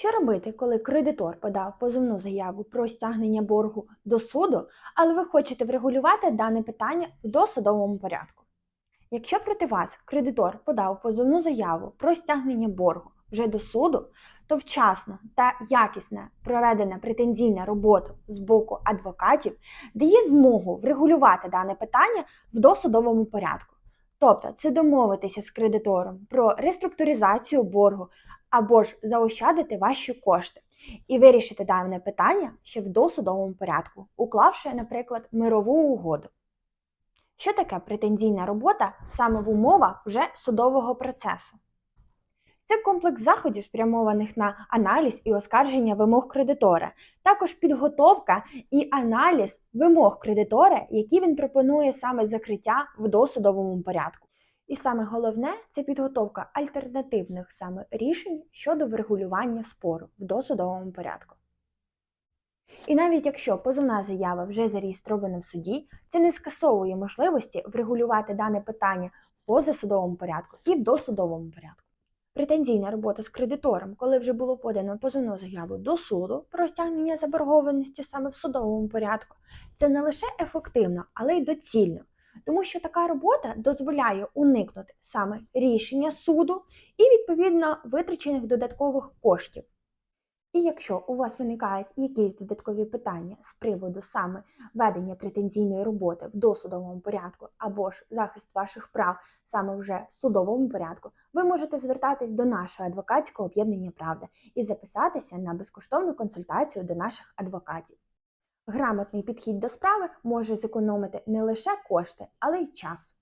Що робити, коли кредитор подав позовну заяву про стягнення боргу до суду, але ви хочете врегулювати дане питання в досудовому порядку? Якщо проти вас кредитор подав позовну заяву про стягнення боргу вже до суду, то вчасно та якісне проведена претензійна робота з боку адвокатів дає змогу врегулювати дане питання в досудовому порядку. Тобто це домовитися з кредитором про реструктуризацію боргу або ж заощадити ваші кошти і вирішити дане питання ще в досудовому порядку, уклавши, наприклад, мирову угоду. Що таке претензійна робота саме в умовах вже судового процесу? Це комплекс заходів, спрямованих на аналіз і оскарження вимог кредитора, також підготовка і аналіз вимог кредитора, які він пропонує саме закриття в досудовому порядку. І саме головне це підготовка альтернативних саме рішень щодо врегулювання спору в досудовому порядку. І навіть якщо позовна заява вже зареєстрована в суді, це не скасовує можливості врегулювати дане питання в позасудовому порядку і в досудовому порядку. Претензійна робота з кредитором, коли вже було подано позовну заяву до суду про стягнення заборгованості саме в судовому порядку, це не лише ефективно, але й доцільно. Тому що така робота дозволяє уникнути саме рішення суду і відповідно витрачених додаткових коштів. І якщо у вас виникають якісь додаткові питання з приводу саме ведення претензійної роботи в досудовому порядку або ж захист ваших прав саме вже в судовому порядку, ви можете звертатись до нашого адвокатського об'єднання Правда і записатися на безкоштовну консультацію до наших адвокатів. Грамотний підхід до справи може зекономити не лише кошти, але й час.